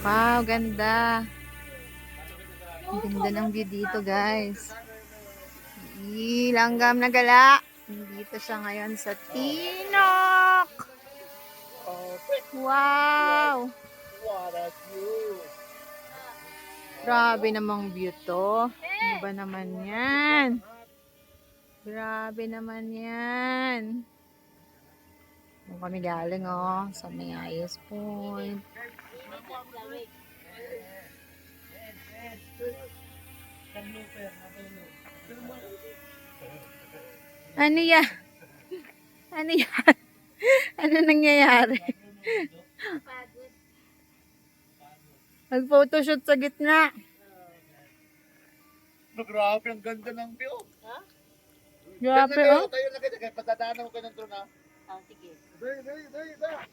Wow, ganda. Ang ganda ng view dito, guys. Ilanggam na gala. Dito siya ngayon sa Tinok. Wow! Grabe namang view to. Ano ba naman yan? Grabe naman yan. Doon kami galing, oh. Sa may ayos point. Ano yan? Ano yan? Ano nangyayari? Mag-photoshoot sa gitna. No, grabe, ang ganda ng view. Grabe, Tayo, oh. Tayo na kayo, patadaanan mo ka ng drone ha. Oh, sige. Dali, dali, dali, dali.